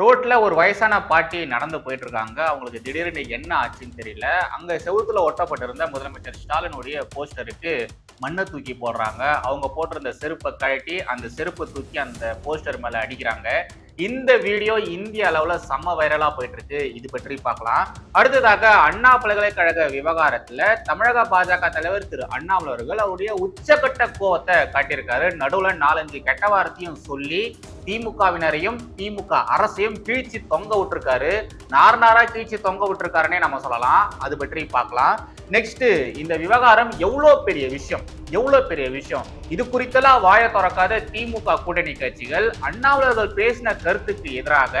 ரோட்ல ஒரு வயசான பாட்டி நடந்து போயிட்டு இருக்காங்க அவங்களுக்கு திடீர்னு என்ன ஆச்சுன்னு தெரியல. அங்க செவுத்துல ஒட்டப்பட்டிருந்த முதலமைச்சர் ஸ்டாலினுடைய போஸ்டருக்கு மண்ணை தூக்கி போடுறாங்க. அவங்க போட்டிருந்த செருப்பை கழட்டி அந்த செருப்பை தூக்கி அந்த போஸ்டர் மேல அடிக்கிறாங்க. இந்த வீடியோ இந்திய அளவில் செம்ம வைரலாக போயிட்டு இருக்கு இது பற்றி பார்க்கலாம். அடுத்ததாக அண்ணா பல்கலைக்கழக விவகாரத்தில் தமிழக பாஜக தலைவர் திரு அண்ணாமலை அவர்கள் அவருடைய உச்சகட்ட கோவத்தை காட்டியிருக்காரு. நடுவில் நாலஞ்சு கெட்ட வார்த்தையும் சொல்லி திமுகவினரையும் திமுக அரசையும் கீழ்ச்சி தொங்க விட்டுருக்காரு. நார் நாரா கீழ்ச்சி தொங்க விட்டுருக்காருன்னே நம்ம சொல்லலாம். அது பற்றி பார்க்கலாம். நெக்ஸ்ட் இந்த விவகாரம் எவ்வளோ பெரிய விஷயம்? எவ்வளோ பெரிய விஷயம்? இது குறித்தெல்லாம் வாய திறக்காத திமுக கூட்டணி கட்சிகள் அண்ணாமலர்கள் பேசின கருத்துக்கு எதிராக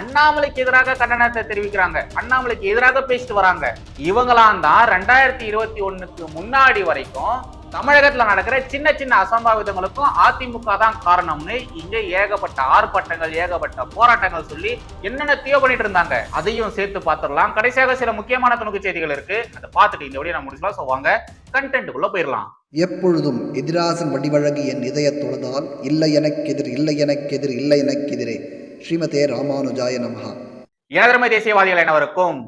அண்ணாமலைக்கு எதிராக கண்டனத்தை தெரிவிக்கிறாங்க. அண்ணாமலைக்கு எதிராக பேசிட்டு வராங்க. இவங்களாம் தான் ரெண்டாயிரத்தி இருபத்தி ஒண்ணுக்கு முன்னாடி வரைக்கும் தமிழகத்துல நடக்கிற சின்ன சின்ன அசம்பாவிதங்களுக்கும் அதிமுக தான் காரணம்னு இங்க ஏகப்பட்ட ஆர்ப்பாட்டங்கள் ஏகப்பட்ட போராட்டங்கள் சொல்லி என்னென்னத்தையோ பண்ணிட்டு இருந்தாங்க அதையும் சேர்த்து பார்த்துடலாம். கடைசியாக சில முக்கியமான துணுக்கு செய்திகள் இருக்கு. அதை பார்த்துட்டு இந்த வழியை நான் முடிச்சலாம் சொல்லுவாங்க கண்டென்ட்டுக்குள்ள போயிடலாம். எப்பொழுதும் எதிராசன் வடிவழகு என் இதயத் தொழுதால் இல்லை எனக்கெதிர் இல்லை எனக்கெதிர் இல்லை எனக்கெதிரே ஸ்ரீமதே ராமானுஜாய நமஹா. ஏழரை தேசியவாதிகள் அனைவருக்கும்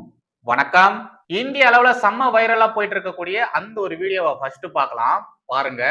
வணக்கம். இந்திய அளவுல செம்ம வைரலா போயிட்டு இருக்கக்கூடிய அந்த ஒரு வீடியோவை ஃபர்ஸ்ட் பார்க்கலாம். பாருங்க.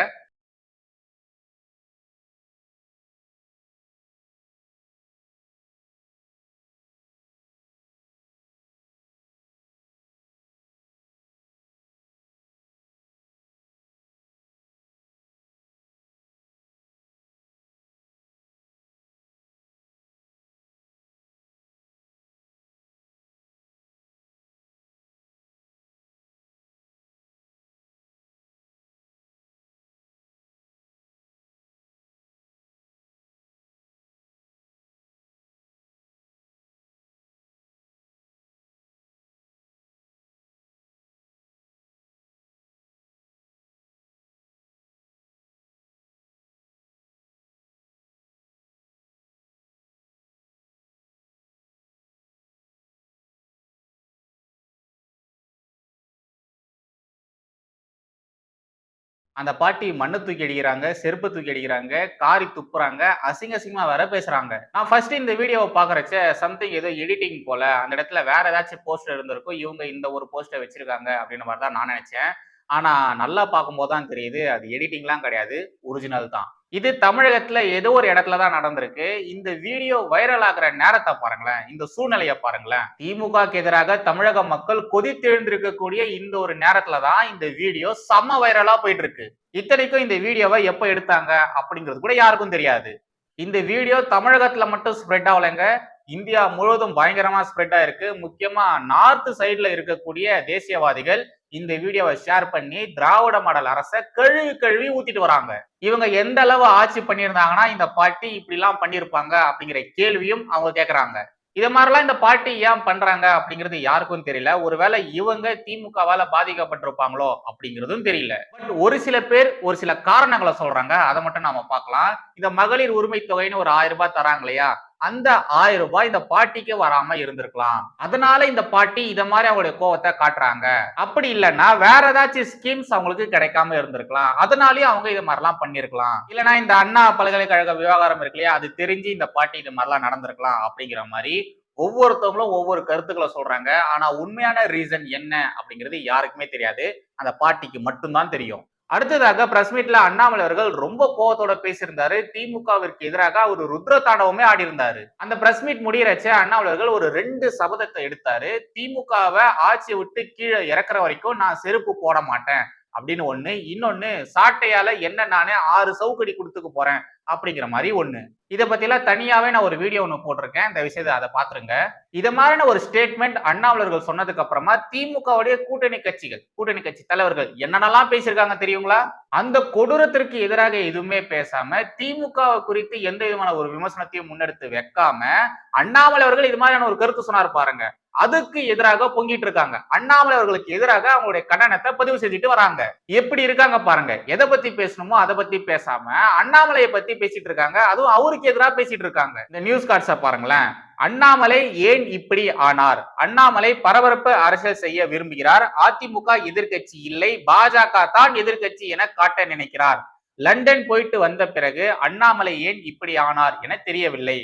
அந்த பாட்டி மண்ணை தூக்கி அடிக்கிறாங்க செருப்பு தூக்கி அடிக்கிறாங்க காரி துப்புறாங்க அசிங்க அசிங்கமா வேற பேசுறாங்க. நான் ஃபர்ஸ்ட் இந்த வீடியோவை பாக்குறச்ச சம்திங் ஏதோ எடிட்டிங் போல அந்த இடத்துல வேற ஏதாச்சும் போஸ்டர் இருந்திருக்கும் இவங்க இந்த ஒரு போஸ்டர் வச்சிருக்காங்க அப்படின்னு மாதிரி தான் நான் நினைச்சேன். ஆனா நல்லா பார்க்கும்போது தான் தெரியுது அது எடிட்டிங்லாம் கிடையாது ஒரிஜினல் தான். இது தமிழகத்துல ஏதோ ஒரு இடத்துல தான் நடந்திருக்கு. இந்த வீடியோ வைரல் ஆகிற நேரத்தை பாருங்களேன். இந்த சூழ்நிலையை பாருங்களேன். திமுகக்கு எதிராக தமிழக மக்கள் கொதித்தெழுந்திருக்கக்கூடிய இந்த ஒரு நேரத்துல தான் இந்த வீடியோ செம்ம வைரலா போயிட்டு இருக்கு இத்தனைக்கும் இந்த வீடியோவை எப்ப எடுத்தாங்க அப்படிங்கிறது கூட யாருக்கும் தெரியாது. இந்த வீடியோ தமிழகத்துல மட்டும் ஸ்ப்ரெட் ஆகலைங்க. இந்தியா முழுவதும் பயங்கரமா ஸ்ப்ரெட் ஆயிருக்கு முக்கியமா நார்த் சைட்ல இருக்கக்கூடிய தேசியவாதிகள் இந்த வீடியோவை ஷேர் பண்ணி திராவிட மாடல் அரசை கழுவி கழுவி ஊத்திட்டு வராங்க. இவங்க எந்த அளவு ஆட்சி பண்ணியிருந்தாங்கன்னா இந்த பாட்டி இப்படி எல்லாம் பண்ணியிருப்பாங்க அப்படிங்கிற கேள்வியும் அவங்க கேட்கறாங்க இது மாதிரிலாம் இந்த பார்ட்டி ஏன் பண்றாங்க அப்படிங்கிறது யாருக்கும் தெரியல. ஒருவேளை இவங்க திமுகவால பாதிக்கப்பட்டிருப்பாங்களோ அப்படிங்கிறதும் தெரியல. பட் ஒரு சில பேர் ஒரு சில காரணங்களை சொல்றாங்க. அதை மட்டும் நாம பார்க்கலாம். இந்த மகளிர் உரிமை தொகைன்னு ஒரு ஆயிரம் ரூபாய் தராங்க இல்லையா? அந்த ஆயிரம் ரூபாய் இந்த பாட்டிக்கு வராம இருந்திருக்கலாம். அதனால இந்த பாட்டி இத மாதிரி அவங்களுடைய கோவத்தை காட்டுறாங்க. அப்படி இல்லைன்னா வேற ஏதாச்சும் ஸ்கீம்ஸ் அவங்களுக்கு கிடைக்காம இருந்திருக்கலாம். அதனாலயும் அவங்க இது மாதிரிலாம் பண்ணிருக்கலாம் இல்லைன்னா இந்த அண்ணா பல்கலைக்கழக விவகாரம் இருக்கு இல்லையா? அது தெரிஞ்சு இந்த பாட்டி இது மாதிரிலாம் நடந்திருக்கலாம் அப்படிங்கிற மாதிரி ஒவ்வொருத்தவங்களும் ஒவ்வொரு கருத்துக்களை சொல்றாங்க. ஆனா உண்மையான ரீசன் என்ன அப்படிங்கிறது யாருக்குமே தெரியாது. அந்த பாட்டிக்கு மட்டும்தான் தெரியும். அடுத்ததாக பிரஸ் மீட்ல அண்ணாமலை அவர்கள் ரொம்ப கோவத்தோட பேசியிருந்தாரு. திமுகவிற்கு எதிராக அவர் ருத்ர தாண்டவமே ஆடி இருந்தாரு அந்த பிரஸ் மீட் முடியறச்ச அண்ணாமலை அவர்கள் ஒரு ரெண்டு சபதத்தை எடுத்தாரு. திமுகவை ஆட்சியை விட்டு கீழே இறக்குற வரைக்கும் நான் செருப்பு போட மாட்டேன் அப்படின்னு ஒண்ணு. இன்னொன்னு சாட்டையால என்ன நானே ஆறு சவுக்கடி கொடுத்துக்க போறேன். அப்படிங்கிற மாதிரி ஒன்று இதை பற்றிலாம் தனியாகவே நான் ஒரு வீடியோ ஒன்று போட்டிருக்கேன். இந்த விஷயத்தை அதை பார்த்துருங்க. இதை மாதிரியான ஒரு ஸ்டேட்மெண்ட் அண்ணாமலர்கள் சொன்னதுக்கு அப்புறமா திமுகவுடைய கூட்டணி கட்சிகள் கூட்டணி கட்சி தலைவர்கள் என்னென்னலாம் பேசியிருக்காங்க தெரியுங்களா? அந்த கொடூரத்திற்கு எதிராக எதுவுமே பேசாம திமுக குறித்து எந்த விதமான ஒரு விமர்சனத்தையும் முன்னெடுத்து வைக்காம அண்ணாமலை அவர்கள் இது மாதிரியான ஒரு கருத்து சொன்னார் பாருங்க. அதுக்கு எதிராக பொங்கிட்டு இருக்காங்க. அண்ணாமலை அவர்களுக்கு எதிராக அவங்களுடைய கண்டனத்தை பதிவு செஞ்சுட்டு வராங்க. எப்படி இருக்காங்க பாருங்க. எதை பத்தி பேசணுமோ அதை பத்தி பேசாம அண்ணாமலையை பத்தி பேசிட்டு இருக்காங்க. அதுவும் அவருக்கு எதிராக பேசிட்டு இருக்காங்க. இந்த நியூஸ் கார்ட்ஸை பாருங்களேன். அண்ணாமலை ஏன் இப்படி ஆனார்? அண்ணாமலை பரபரப்பு அரசியல் செய்ய விரும்புகிறார். அதிமுக எதிர்க்கட்சி இல்லை. பாஜக தான் எதிர்க்கட்சி என காட்ட நினைக்கிறார். லண்டன் போயிட்டு வந்த பிறகு அண்ணாமலை ஏன் இப்படி ஆனார் என தெரியவில்லை.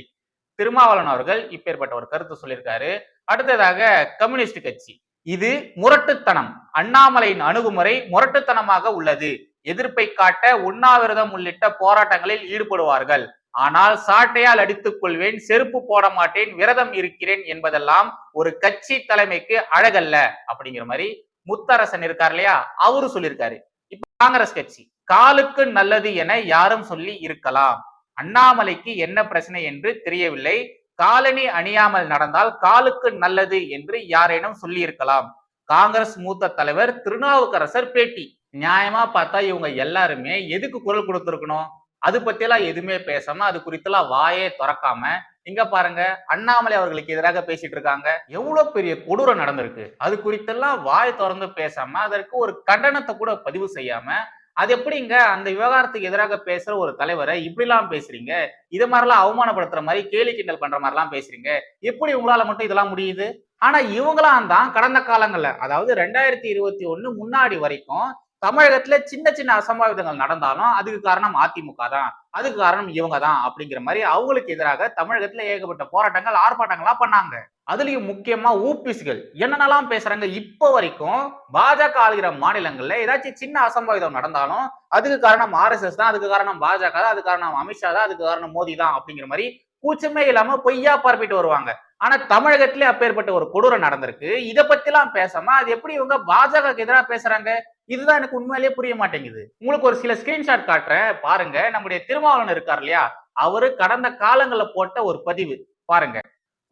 திருமாவளவன் அவர்கள் இப்பேற்பட்ட ஒரு கருத்து சொல்லியிருக்காரு. அடுத்ததாக கம்யூனிஸ்ட் கட்சி. இது முரட்டுத்தனம். அண்ணாமலையின் அணுகுமுறை முரட்டுத்தனமாக உள்ளது. எதிர்ப்பை காட்ட உண்ணாவிரதம் உள்ளிட்ட போராட்டங்களில் ஈடுபடுவார்கள். ஆனால் சாட்டையால் அடித்துக் கொள்வேன் செருப்பு போட மாட்டேன் விரதம் இருக்கிறேன் என்பதெல்லாம் ஒரு கட்சி தலைமைக்கு அழகல்ல அப்படிங்கிற மாதிரி முத்தரசன் இருக்கார் இல்லையா? அவரு சொல்லியிருக்காரு. இப்ப காங்கிரஸ் கட்சி. காலுக்கு நல்லது என யாரும் சொல்லி இருக்கலாம். அண்ணாமலைக்கு என்ன பிரச்சனை என்று தெரியவில்லை. காலணி அணியாமல் நடந்தால் காலுக்கு நல்லது என்று யாரேனும் சொல்லியிருக்கலாம். காங்கிரஸ் மூத்த தலைவர் திருநாவுக்கரசர் பேட்டி. நியாயமா பார்த்தா இவங்க எல்லாருமே எதுக்கு குரல் கொடுத்துருக்கணும்? அது பத்தியெல்லாம் எதுவுமே பேசாம அது குறித்தெல்லாம் வாயே திறக்காம இங்க பாருங்க அண்ணாமலை அவர்களுக்கு எதிராக பேசிட்டு இருக்காங்க. எவ்வளவு பெரிய கொடூரம் நடந்திருக்கு. அது குறித்தெல்லாம் வாய் திறந்து பேசாம அதற்கு ஒரு கண்டனத்தை கூட பதிவு செய்யாம அது எப்படிங்க? அந்த விவகாரத்துக்கு எதிராக பேசுற ஒரு தலைவரை இப்படிலாம் பேசுறீங்க? இது மாதிரிலாம் அவமானப்படுத்துற மாதிரி கேலி கிண்டல் பண்ற மாதிரிலாம் பேசுறீங்க. எப்படி உங்களால மட்டும் இதெல்லாம் முடியுது? ஆனா இவங்களாம் தான் கடந்த காலங்கள்ல அதாவது ரெண்டாயிரத்தி இருபத்தி ஒண்ணு முன்னாடி வரைக்கும் தமிழகத்துல சின்ன சின்ன அசம்பாவிதங்கள் நடந்தாலும் அதுக்கு காரணம் அதிமுக தான். அதுக்கு காரணம் இவங்க தான் அப்படிங்கிற மாதிரி அவங்களுக்கு எதிராக தமிழகத்துல ஏகப்பட்ட போராட்டங்கள் ஆர்ப்பாட்டங்களா பண்ணாங்க. அதுலயும் முக்கியமா ஊபிஸ்கள் என்னென்னலாம் பேசுறாங்க இப்போ வரைக்கும் பாஜக ஆளுகிற மாநிலங்கள்ல ஏதாச்சும் சின்ன அசம்பாவிதம் நடந்தாலும் அதுக்கு காரணம் ஆர்எஸ்எஸ் தான் அதுக்கு காரணம் பாஜக தான் அதுக்கு காரணம் அமித்ஷா தான் அதுக்கு காரணம் மோடி தான் அப்படிங்கிற மாதிரி கூச்சமே இல்லாம பொய்யா பரப்பிட்டு வருவாங்க. ஆனா தமிழகத்திலே அப்பேற்பட்ட ஒரு கொடூரம் நடந்திருக்கு. இத பத்திலாம் பேசாம அது எப்படி இவங்க பாஜகக்கு எதிராக பேசுறாங்க? இதுதான் எனக்கு உண்மையிலேயே புரிய மாட்டேங்குது. உங்களுக்கு ஒரு சில ஸ்கிரீன்ஷாட் காட்டுறேன். பாருங்க. நம்முடைய திருமாவளவன் இருக்கார் இல்லையா? அவரு கடந்த காலங்களில் போட்ட ஒரு பதிவு. பாருங்க.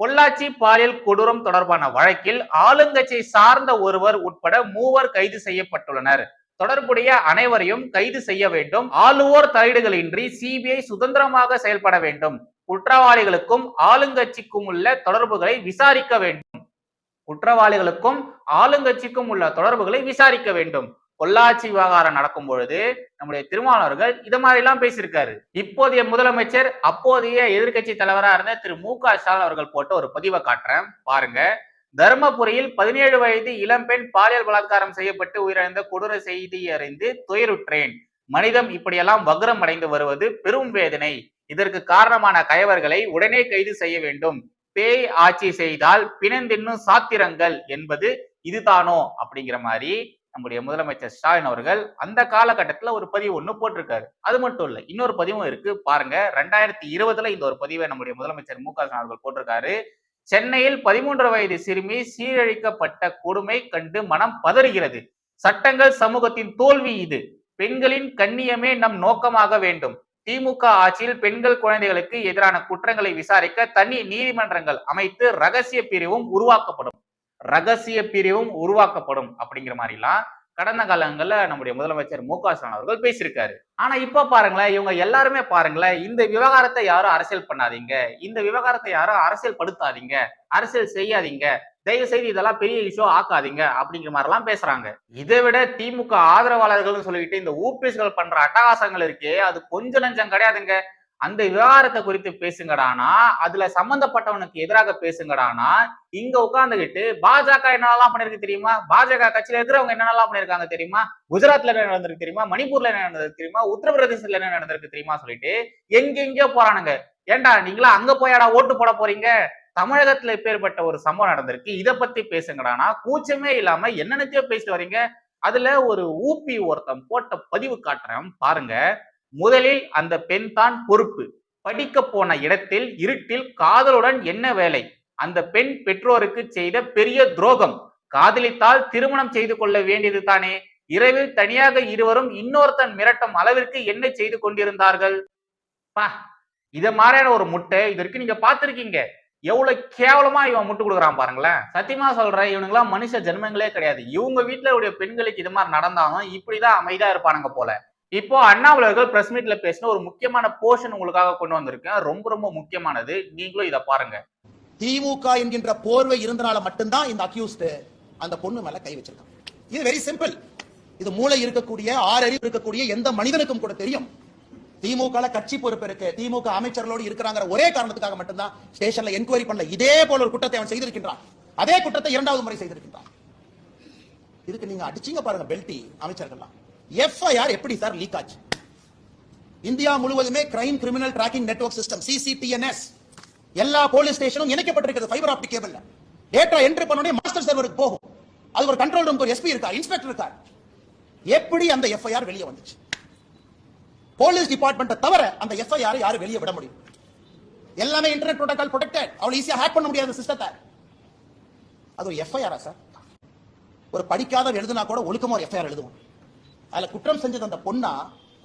பொள்ளாச்சி பாலியல் கொடூரம் தொடர்பான வழக்கில் ஆளுங்கட்சியை சார்ந்த ஒருவர் உட்பட மூவர் கைது செய்யப்பட்டுள்ளனர். தொடர்புடைய அனைவரையும் கைது செய்ய வேண்டும். ஆளுவோர் தலையீடுகளின்றி சிபிஐ சுதந்திரமாக செயல்பட வேண்டும். குற்றவாளிகளுக்கும் ஆளுங்கட்சிக்கும் உள்ள தொடர்புகளை விசாரிக்க வேண்டும். குற்றவாளிகளுக்கும் ஆளுங்கட்சிக்கும் உள்ள தொடர்புகளை விசாரிக்க வேண்டும். பொள்ளாச்சி விவகாரம் நடக்கும் பொழுது நம்முடைய திருமாவளவர்கள் இத மாதிரி எல்லாம் பேசியிருக்காரு. இப்போதைய முதலமைச்சர் அப்போதைய எதிர்க்கட்சி தலைவரா இருந்த திரு மு க ஸ்டாலின் அவர்கள் போட்ட ஒரு பதிவை காட்டுறேன். பாருங்க. தர்மபுரியில் பதினேழு வயது இளம்பெண் பாலியல் பலாத்காரம் செய்யப்பட்டு உயிரிழந்த கொடூர செய்தி அறிந்து துயருற்றேன். மனிதம் இப்படியெல்லாம் வக்ரம் அடைந்து வருவது பெரும் வேதனை. இதற்கு காரணமான கயவர்களை உடனே கைது செய்ய வேண்டும். பேய் ஆட்சி செய்தால் பிணந்தின்னும் சாத்திரங்கள் என்பது இதுதானோ அப்படிங்கிற மாதிரி நம்முடைய முதலமைச்சர் ஸ்டாலின் அவர்கள் அந்த காலகட்டத்தில் ஒரு பதிவு ஒன்று போட்டிருக்காரு. அது மட்டும் இல்லை இன்னொரு பதிவும் இருக்கு. பாருங்க ரெண்டாயிரத்தி இருபதுல இந்த ஒரு பதிவை நம்முடைய முதலமைச்சர் மு க ஸ்டாலின் அவர்கள் போட்டிருக்காரு. சென்னையில் பதிமூன்று வயது சிறுமி சீரழிக்கப்பட்ட கொடுமை கண்டு மனம் பதறுகிறது. சட்டங்கள் சமூகத்தின் தோல்வி இது. பெண்களின் கண்ணியமே நம் நோக்கமாக வேண்டும். திமுக ஆட்சியில் பெண்கள் குழந்தைகளுக்கு எதிரான குற்றங்களை விசாரிக்க தனி நீதிமன்றங்கள் அமைத்து ரகசிய பிரிவும் உருவாக்கப்படும். ரகசிய பிரிவும் உருவாக்கப்படும் அப்படிங்கிற மாதிரிலாம் கடந்த காலங்கள்ல நம்முடைய முதலமைச்சர் மு க ஸ்டாலின் அவர்கள் பேசியிருக்காரு. ஆனா இப்ப பாருங்களேன் இவங்க எல்லாருமே பாருங்களேன் இந்த விவகாரத்தை யாரும் அரசியல் பண்ணாதீங்க இந்த விவகாரத்தை யாரும் அரசியல் படுத்தாதீங்க அரசியல் செய்யாதீங்க தயவு செய்து இதெல்லாம் பெரிய இஷ்யூ ஆக்காதீங்க அப்படிங்கிற மாதிரிலாம் பேசுறாங்க. இதை விட திமுக ஆதரவாளர்கள்னு சொல்லிட்டு இந்த ஊபிஎஸ்கள் பண்ற அட்டகாசங்கள் இருக்கே அது கொஞ்சம் நஞ்சம் கிடையாதுங்க. அந்த விவகாரத்தை குறித்து பேசுங்கடானா அதுல சம்பந்தப்பட்டவனுக்கு எதிராக பேசுங்கடானா இங்க உட்காந்துக்கிட்டு பாஜக என்னெல்லாம் பண்ணிருக்கு தெரியுமா? பாஜக கட்சியில இருக்கிறவங்க என்னென்னலாம் பண்ணிருக்காங்க தெரியுமா? குஜராத்ல என்ன நடந்திருக்கு தெரியுமா? மணிப்பூர்ல என்ன நடந்திருக்கு தெரியுமா? உத்தரப்பிரதேசத்துல என்ன நடந்திருக்கு தெரியுமா சொல்லிட்டு எங்கெங்கயோ போறானுங்க. ஏன்டா நீங்களா அங்க போயாடா ஓட்டு போட போறீங்க? தமிழகத்துல இப்பேற்பட்ட ஒரு சம்பவம் நடந்திருக்கு. இதை பத்தி பேசுங்கடானா. கூச்சமே இல்லாம என்னென்னத்தையோ பேசிட்டு வரீங்க. அதுல ஒரு ஊபி ஒருத்தன் போட்ட பதிவு காட்டுறேன். பாருங்க. முதலில் அந்த பெண் தான் பொறுப்பு. படிக்க போன இடத்தில் இருட்டில் காதலுடன் என்ன வேலை? அந்த பெண் பெற்றோருக்கு செய்த பெரிய துரோகம். காதலித்தால் திருமணம் செய்து கொள்ள வேண்டியது தானே. இரவில் தனியாக இருவரும் இன்னொருத்தன் மிரட்டும் அளவிற்கு என்ன செய்து கொண்டிருந்தார்கள்? பா இத மாதிரியான ஒரு முட்டை இதற்கு நீங்க பார்த்திருக்கீங்க. எவ்வளவு கேவலமா இவன் முட்டு கொடுக்குறான் பாருங்களேன். சத்தியமா சொல்றேன் இவனுங்களாம் மனுஷ ஜென்மங்களே கிடையாது. இவங்க வீட்டுல உடைய பெண்களுக்கு இது மாதிரி நடந்தாலும் இப்படிதான் அமைதியா இருப்பானுங்க போல. இப்போ அண்ணாமலர்கள் பிரஸ் மீட்ல பேசின ஒரு முக்கியமான போர்ஷன் உங்களுக்காக கொண்டு வந்திருக்கேன். ரொம்ப ரொம்ப முக்கியமானது. நீங்களும் இதை பாருங்க. திமுக என்கின்ற போர்வை இருந்தனால மட்டும்தான் இந்த அக்யூஸ்ட் அந்த பொண்ணு மேல கை வச்சிருக்கான். இது வெரி சிம்பிள் இது மூளை இருக்கக்கூடிய ஆறு அறிவு இருக்கக்கூடிய எந்த மனிதனுக்கும் கூட தெரியும். திமுக கட்சி பொறுப்பு இருக்கு திமுக அமைச்சர்களோடு இருக்கிறாங்கிற ஒரே காரணத்துக்காக மட்டும்தான் ஸ்டேஷன்ல என்கொயரி பண்ணல இதே போல ஒரு குற்றத்தை அவன் செய்திருக்கின்றான். அதே குற்றத்தை இரண்டாவது முறை செய்திருக்கின்றான். இதுக்கு நீங்க அடிச்சீங்க பாருங்க பெல்டி அமைச்சர்கள்லாம். எஃப்ஐஆர் எப்படி சார் லீக் ஆச்சு? இந்தியா முழுவதுமே crime criminal tracking network system CCTNS எல்லா போலீஸ் ஸ்டேஷனும் இணைக்கப்பட்டிருக்கிறது ஃபைபர் ஆப்டிக் கேபிள்ல டேட்டா என்ட்ரி பண்ணோடனே மாஸ்டர் சர்வருக்கு போகும். அது ஒரு கண்ட்ரோல் ரூம் ஒரு எஸ்பி இருக்கா இன்ஸ்பெக்டர் இருக்கா எப்படி அந்த எஃப்ஐஆர் வெளியே வந்துச்சு? போலீஸ் டிபார்ட்மெண்ட்டை தவிர அந்த எஃப்ஐஆர் யாரும் வெளியே விட முடியும். எல்லாமே இன்டர்நெட் புரோட்டோகால் ப்ரொடெக்டட் அவ்வளவு ஈஸியா ஹேக் பண்ண முடியாது சிஸ்டத்தை அது ஒரு எஃப்ஐஆரா சார் ஒரு படிக்காத எழுதுனா கூட ஒழுக்கமா ஒரு எஃப்ஐஆர் எழுதுவோம் அதுல குற்றம் செஞ்சது அந்த பொண்ணா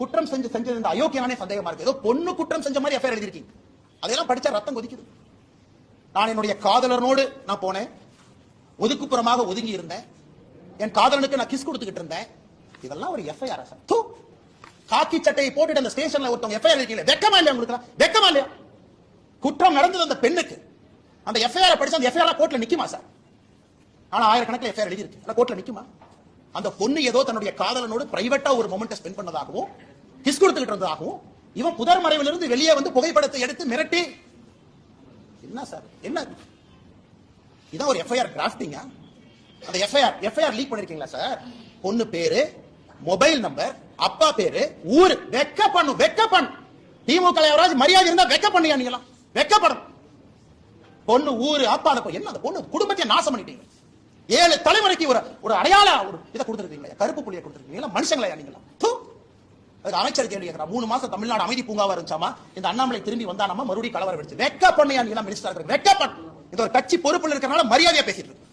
குற்றம் செஞ்சு செஞ்சது இந்த அயோக்கியனானே சந்தேகமா இருக்கு. ஏதோ பொண்ணு குற்றம் செஞ்ச மாதிரி எஃப்ஐஆர் எழுதிருக்கீங்க அதெல்லாம் படிச்சா ரத்தம் கொதிக்குது. நான் என்னுடைய காதலனோடு நான் போனேன். ஒதுக்குப்புறமாக ஒதுங்கி இருந்தேன் என் காதலனுக்கு நான் கிஸ் கொடுத்துக்கிட்டு இருந்தேன். இதெல்லாம் ஒரு எஃப்ஐஆர் சார் தூ! காக்கி சட்டையை போட்டுட்டு அந்த ஸ்டேஷன்ல ஒருத்தவங்க எஃப்ஐஆர் இருக்கீங்க வெக்கமா இல்லையா உங்களுக்கு வெக்கமா இல்லையா? குற்றம் நடந்தது அந்த பெண்ணுக்கு. அந்த எஃப்ஐஆர் படிச்சு அந்த எஃப்ஐஆர் கோர்ட்ல நிக்குமா சார் ஆனா ஆயிரக்கணக்கில் எஃப்ஐஆர் எழுதி இருக்கு கோர்ட்ல நிக்குமா? அந்த பொண்ணு ஏதோ தன்னுடைய காதலனோடு பிரைவேட்டா ஒரு மொமெண்ட் ஸ்பெண்ட் பண்ணதாகவும் கிஸ் கொடுத்துக்கிட்டு இருந்ததாகவும் இவன் புதர் மறைவிலிருந்து வெளியே வந்து புகைப்படத்தை எடுத்து மிரட்டி. என்ன சார் என்ன? இதான் ஒரு எஃப்ஐஆர் டிராஃப்டிங்கா அந்த எஃப்ஐஆர் எஃப்ஐஆர் லீக் பண்ணிருக்கீங்களா சார் பொண்ணு பேரு மொபைல் நம்பர் அப்பா பேரு ஊரு. வெக்க பண்ணும் வெக்க பண்ணு திமுக யாராவது மரியாதை இருந்தா வெக்க பண்ணியா நீங்களாம் வெக்கப்படும் பொண்ணு ஊரு அப்பா அந்த என்ன அந்த பொண்ணு? குடும்பத்தை நாசம் பண்ணிட்டீங்க. ஏழு தலைமுறைக்கு ஒரு ஒரு அடையாள ஒரு இதை கொடுத்துருக்கீங்களா கருப்பு புள்ளியை கொடுத்துருக்கீங்களா மனுஷங்களா நீங்களா அதுக்கு அமைச்சர் கேள்வி கேட்கிறா மூணு மாசம் தமிழ்நாடு அமைதி பூங்காவா இருந்துச்சாமா? இந்த அண்ணாமலை திரும்பி வந்தானாமா மறுபடியும் கலவரம் வெடிச்சு. வெக்க பண்ணியா நீங்க மினிஸ்டர் வெக்க பண்ணு இது ஒரு கட்சி பொறுப்புல இருக்கிறனால மரியாதையா பேசிட்டு இருக்கு.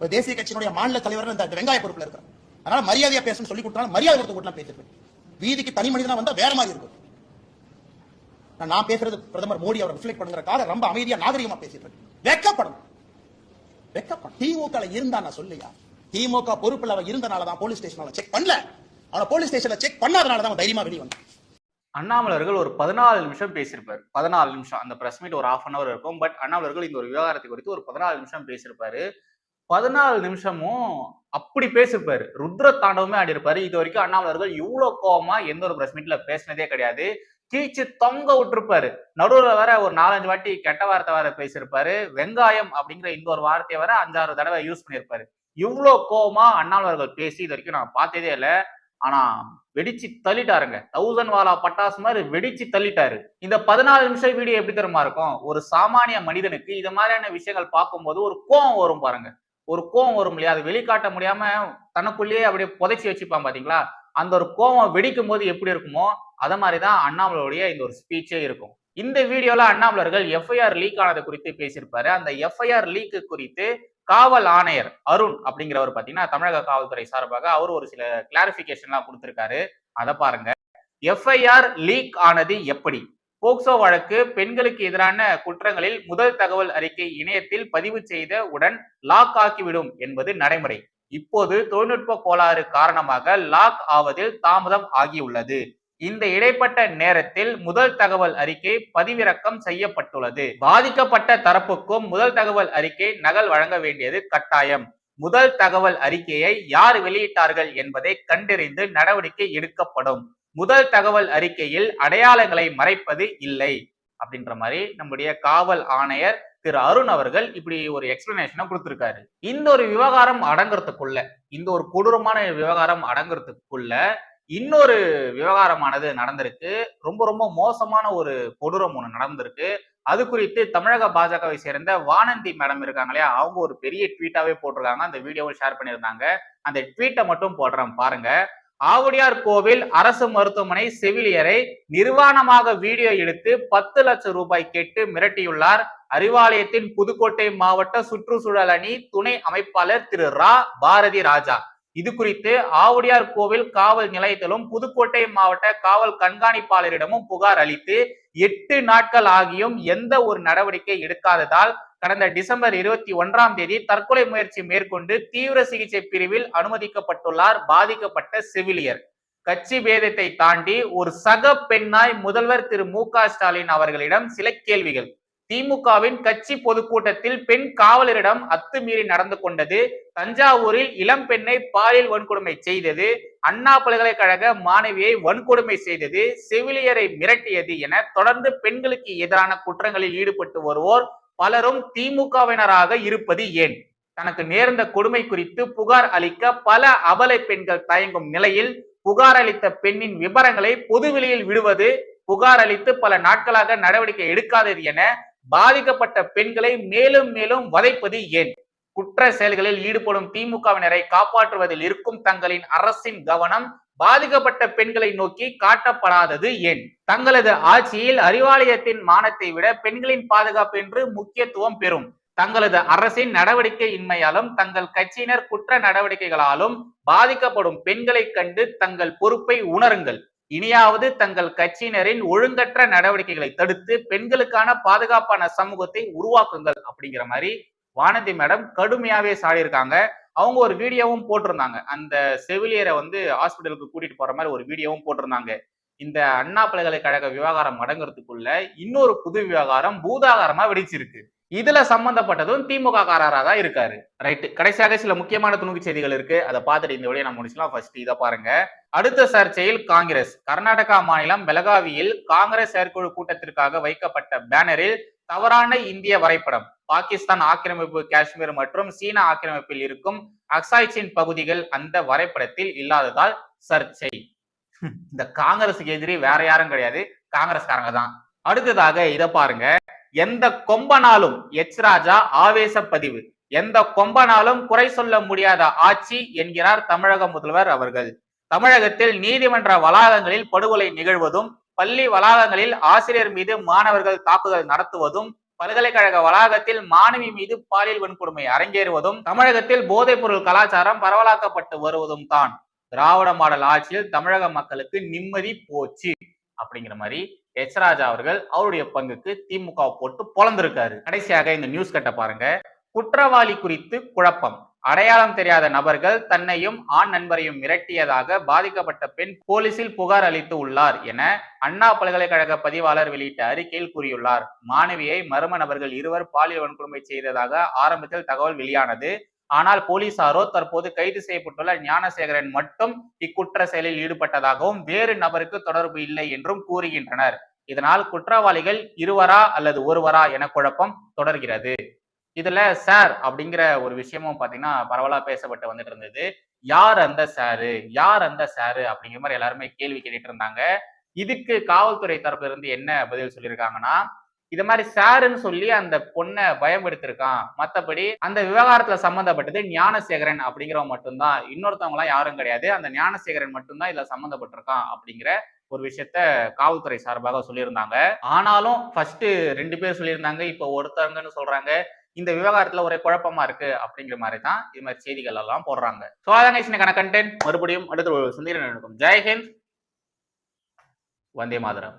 ஒரு தேசிய கட்சியினுடைய மாநில தலைவர் இந்த இந்த வெங்காய பொறுப்புல இருக்கிறார். அதனால மரியாதையா பேசணும் சொல்லி கொடுத்தாலும் மரியாதை கொடுத்து கூட பேசிருப்பேன் வீதிக்கு தனி மனிதனா வந்தா வேற மாதிரி இருக்கும். நான் நான் பேசுறது பிரதமர் மோடி அவர் ரிஃப்ளெக்ட் பண்ணுறதுக்காக ரொம்ப அமைதியா நாகரிகமா பேசிட்டு இருக்கேன். வெக்கப்படணும். வெக்கப்படும் திமுக இருந்தா நான் சொல்லியா? திமுக பொறுப்புல அவன் இருந்தனாலதான் போலீஸ் ஸ்டேஷன்ல செக் பண்ணல. அவன போலீஸ் ஸ்டேஷன்ல செக் பண்ணாதனால தான் அவன் தைரியமா வெளியே வந்தான். அண்ணாமலர்கள் ஒரு பதினாலு நிமிஷம் பேசியிருப்பார். பதினாலு நிமிஷம். அந்த பிரஸ் மீட் ஒரு ஹாஃப் அன் அவர் இருக்கும். பட் அண்ணாமலர்கள் இந்த ஒரு விவகாரத்தை குறித்து ஒரு பதினாலு நிமிஷம் பேசியிருப்பாரு. பதினாலு நிமிஷமும் அப்படி பேசியிருப்பாரு ருத்ர தாண்டவமே ஆடிருப்பாரு இது வரைக்கும் அண்ணாமலர்கள் இவ்வளவு கோமா எந்த ஒரு பிரஸ் மீட்ல பேசினதே கிடையாது. கீச்சு தொங்க விட்டுருப்பாரு. நடுவுல வேற ஒரு நாலஞ்சு வாட்டி கெட்ட வார்த்தை வேற பேசியிருப்பாரு. வெங்காயம் அப்படிங்கிற இந்த ஒரு வார்த்தையை வேற அஞ்சாறு தடவை யூஸ் பண்ணியிருப்பாரு. இவ்வளவு கோவமா அண்ணாமலர்கள் பேசி இது வரைக்கும் நான் பார்த்ததே இல்லை. ஆனா வெடிச்சு தள்ளிட்டாருங்க. தௌசண்ட் வாலா பட்டாசு மாதிரி வெடிச்சு தள்ளிட்டாரு. இந்த பதினாலு நிமிஷம் வீடியோ எப்படி தருமா இருக்கும்? ஒரு சாமானிய மனிதனுக்கு இது மாதிரியான விஷயங்கள் பார்க்கும்போது ஒரு கோவம் வரும் பாருங்க. ஒரு கோவம் வரும் இல்லையா? அது வெளிக்காட்ட முடியாம தனக்குள்ளேயே அப்படியே புதைச்சி வச்சுப்பான் பாத்தீங்களா? அந்த ஒரு கோவம் வெடிக்கும் போது எப்படி இருக்குமோ அத மாதிரிதான் அண்ணாமலையுடைய இந்த ஒரு ஸ்பீச்சே இருக்கும். இந்த வீடியோல அண்ணாமலர்கள் எஃப்ஐஆர் லீக் ஆனது குறித்து பேசியிருப்பாரு. அந்த எஃப்ஐஆர் லீக்கு குறித்து காவல் ஆணையர் அருண் அப்படிங்கிறவர் பாத்தீங்கன்னா தமிழக காவல்துறை சார்பாக அவர் ஒரு சில கிளாரிபிகேஷன்லாம் கொடுத்திருக்காரு. அதை பாருங்க. எஃப்ஐஆர் லீக் ஆனது எப்படி? போக்சோ வழக்கு பெண்களுக்கு எதிரான குற்றங்களில் முதல் தகவல் அறிக்கை இணையத்தில் பதிவு செய்த உடன் லாக் ஆக்கிவிடும் என்பது நடைமுறை. இப்போது தொழில்நுட்ப கோளாறு காரணமாக லாக் ஆவதில் தாமதம் ஆகியுள்ளது. இந்த இடைப்பட்ட நேரத்தில் முதல் தகவல் அறிக்கை பதிவிறக்கம் செய்யப்பட்டுள்ளது. பாதிக்கப்பட்ட தரப்புக்கும் முதல் தகவல் அறிக்கை நகல் வழங்க வேண்டியது கட்டாயம். முதல் தகவல் அறிக்கையை யார் வெளியிட்டார்கள் என்பதை கண்டறிந்து நடவடிக்கை எடுக்கப்படும். முதல் தகவல் அறிக்கையில் அடையாளங்களை மறைப்பது இல்லை அப்படின்ற மாதிரி நம்முடைய காவல் ஆணையர் திரு அருண் அவர்கள் இப்படி ஒரு எக்ஸ்பிளனேஷனை கொடுத்திருக்காரு. இந்த ஒரு விவகாரம் அடங்குறதுக்குள்ள இந்த ஒரு கொடூரமான விவகாரம் அடங்குறதுக்குள்ள இன்னொரு விவகாரமானது நடந்திருக்கு. ரொம்ப ரொம்ப மோசமான ஒரு கொடூரம் ஒன்று நடந்திருக்கு. அது குறித்து தமிழக பாஜகவை சேர்ந்த வானந்தி மேடம் இருக்காங்க இல்லையா? அவங்க ஒரு பெரிய ட்வீட்டாவே போட்டிருக்காங்க. அந்த வீடியோவை ஷேர் பண்ணியிருந்தாங்க. அந்த ட்வீட்டை மட்டும் போடுறேன் பாருங்க. ஆவுடையார் கோவில் அரசு மருத்துவமனை செவிலியரை நிர்வாணமாக வீடியோ எடுத்து பத்து லட்சம் ரூபாய் கேட்டு மிரட்டியுள்ளார். அறிவாலயத்தின் புதுக்கோட்டை மாவட்ட சுற்றுச்சூழல் அணி துணை அமைப்பாளர் திரு ரா. பாரதி ராஜா. இது குறித்து ஆவுடையார் கோவில் காவல் நிலையத்திலும் புதுக்கோட்டை மாவட்ட காவல் கண்காணிப்பாளரிடமும் புகார் அளித்து எட்டு நாட்கள் ஆகியும் எந்த ஒரு நடவடிக்கை எடுக்காததால் கடந்த டிசம்பர் இருபத்தி ஒன்றாம் தேதி தற்கொலை முயற்சி மேற்கொண்டு தீவிர சிகிச்சை பிரிவில் அனுமதிக்கப்பட்டுள்ளார் பாதிக்கப்பட்ட செவிலியர். கட்சி பேதத்தை தாண்டி ஒரு சக பெண்ணாய் முதல்வர் திரு மு க ஸ்டாலின் அவர்களிடம் சில கேள்விகள். திமுகவின் கட்சி பொதுக்கூட்டத்தில் பெண் காவலரிடம் அத்துமீறி நடந்து கொண்டது தஞ்சாவூரில் இளம் பெண்ணை பாலியல் வன்கொடுமை செய்தது அண்ணா பல்கலைக்கழக மாணவியை வன்கொடுமை செய்தது செவிலியரை மிரட்டியது என தொடர்ந்து பெண்களுக்கு எதிரான குற்றங்களில் ஈடுபட்டு வருவோர் பலரும் திமுகவினராக இருப்பது ஏன்? தனக்கு நேர்ந்த கொடுமை குறித்து புகார் அளிக்க பல அபலை பெண்கள் தயங்கும் நிலையில் புகார் அளித்த பெண்ணின் விவரங்களை பொதுவெளியில் விடுவது புகார் அளித்து பல நாட்களாக நடவடிக்கை எடுக்காதது என பாதிக்கப்பட்ட பெண்களை மேலும் மேலும் வதைப்பது ஏன்? குற்ற செயல்களில் ஈடுபடும் திமுகவினரை காப்பாற்றுவதில் இருக்கும் தங்களின் அரசின் கவனம் பாதிக்கப்பட்ட பெண்களை நோக்கி காட்டப்படாதது ஏன்? தங்களது ஆட்சியில் அறிவாலயத்தின் மானத்தை விட பெண்களின் பாதுகாப்பு என்று முக்கியத்துவம் பெறும். தங்களது அரசின் நடவடிக்கை இன்மையாலும் தங்கள் கட்சியினர் குற்ற நடவடிக்கைகளாலும் பாதிக்கப்படும் பெண்களை கண்டு தங்கள் பொறுப்பை உணருங்கள். இனியாவது தங்கள் கட்சியினரின் ஒழுங்கற்ற நடவடிக்கைகளை தடுத்து பெண்களுக்கான பாதுகாப்பான சமூகத்தை உருவாக்குங்கள் அப்படிங்கிற மாதிரி வானதி மேடம் கடுமையாவே சாடியிருக்காங்க. அவங்க ஒரு வீடியோவும் போட்டிருந்தாங்க. அந்த செவிலியரை வந்து ஹாஸ்பிட்டலுக்கு கூட்டிட்டு போற மாதிரி ஒரு வீடியோவும் போட்டிருந்தாங்க. இந்த அண்ணா பல்கலைக்கழக விவகாரம் அடங்குறதுக்குள்ள இன்னொரு புது விவகாரம் பூதாகாரமா வெடிச்சிருக்கு. இதுல சம்பந்தப்பட்டதும் திமுக காரராக தான் இருக்காரு. ரைட்டு கடைசியாக சில முக்கியமான துணுக்கு செய்திகள் இருக்கு. அதை பார்த்துட்டு இந்த வழியை நம்ம முடிச்சலாம் ஃபர்ஸ்ட் இதை பாருங்க. அடுத்த சர்ச்சையில் காங்கிரஸ். கர்நாடகா மாநிலம் பெலகாவியில் காங்கிரஸ் செயற்குழு கூட்டத்திற்காக வைக்கப்பட்ட பேனரில் தவறான இந்திய வரைபடம். பாகிஸ்தான் ஆக்கிரமிப்பு காஷ்மீர் மற்றும் சீனா ஆக்கிரமிப்பில் இருக்கும் அக்சாய்ச்சின் பகுதிகள் அந்த வரைபடத்தில் இல்லாததால் சர்ச்சை. இந்த காங்கிரஸுக்கு எதிரி வேற யாரும் கிடையாது. காங்கிரஸ்காரங்க தான். அடுத்ததாக இதை பாருங்க. எந்த கொம்பனாலும் எச் ராஜா ஆவேச பதிவு எந்த கொம்பனாலும் குறை சொல்ல முடியாத ஆட்சி என்கிறார் தமிழக முதல்வர் அவர்கள். தமிழகத்தில் நீதிமன்ற வளாகங்களில் படுகொலை நிகழ்வதும் பள்ளி வளாகங்களில் ஆசிரியர் மீது மாணவர்கள் தாக்குதல் நடத்துவதும் பல்கலைக்கழக வளாகத்தில் மாணவி மீது பாலியல் வன்கொடுமை அரங்கேறுவதும் தமிழகத்தில் போதைப் பொருள் கலாச்சாரம் பரவலாக்கப்பட்டு வருவதும் தான். திராவிட மாடல் ஆட்சியில் தமிழக மக்களுக்கு நிம்மதி போச்சு. அப்படிங்கிற மாதிரி எச் ராஜா அவர்கள் அவருடைய பங்குக்கு திமுக போட்டு பொழந்திருக்காரு. கடைசியாக இந்த நியூஸ் கட்ட பாருங்க. குற்றவாளி குறித்து குழப்பம். அடையாளம் தெரியாத நபர்கள் தன்னையும் ஆண் நண்பரையும் மிரட்டியதாக பாதிக்கப்பட்ட பெண் போலீசில் புகார் அளித்து உள்ளார் என அண்ணா பல்கலைக்கழக பதிவாளர் வெளியிட்ட அறிக்கையில் கூறியுள்ளார். மாணவியை மர்ம நபர்கள் இருவர் பாலியல் வன்கொடுமை செய்ததாக ஆரம்பத்தில் தகவல் வெளியானது. ஆனால் போலீசாரோ தற்போது கைது செய்யப்பட்டுள்ள ஞானசேகரன் மட்டும் இக்குற்ற செயலில் ஈடுபட்டதாகவும் வேறு நபருக்கு தொடர்பு இல்லை என்றும் கூறுகின்றனர். இதனால் குற்றவாளிகள் இருவரா அல்லது ஒருவரா என குழப்பம் தொடர்கிறது. இதுல சார் அப்படிங்கிற ஒரு விஷயமும் பாத்தீங்கன்னா பரவலா பேசப்பட்டு வந்துட்டு இருந்தது. யார் அந்த சாரு? யார் அந்த சாரு? அப்படிங்கிற மாதிரி எல்லாருமே கேள்வி கேட்டுட்டு இருந்தாங்க. இதுக்கு காவல்துறை தரப்புல இருந்து என்ன பதில் சொல்லியிருக்காங்கன்னா இது மாதிரி சாருன்னு சொல்லி அந்த பொண்ணை பயன்படுத்திருக்கான் மத்தபடி அந்த விவகாரத்துல சம்பந்தப்பட்டது ஞானசேகரன் அப்படிங்கிறவன் மட்டும்தான். இன்னொருத்தவங்க எல்லாம் யாரும் கிடையாது. அந்த ஞானசேகரன் மட்டும்தான் இதுல சம்மந்தப்பட்டிருக்கான் அப்படிங்கிற ஒரு விஷயத்த காவல்துறை சார்பாக சொல்லியிருந்தாங்க. ஆனாலும் ஃபர்ஸ்ட் ரெண்டு பேர் சொல்லியிருந்தாங்க. இப்போ ஒருத்தவங்கன்னு சொல்றாங்க. இந்த விவகாரத்துல ஒரே குழப்பமா இருக்கு அப்படிங்கிற மாதிரி தான் இது மாதிரி செய்திகள் எல்லாம் போடுறாங்க. ஸோ அதான் கண்டென்ட் மறுபடியும் அடுத்த ஒரு சந்திரன் நடக்கும் ஜெய்ஹிந்த் வந்தே மாதரம்.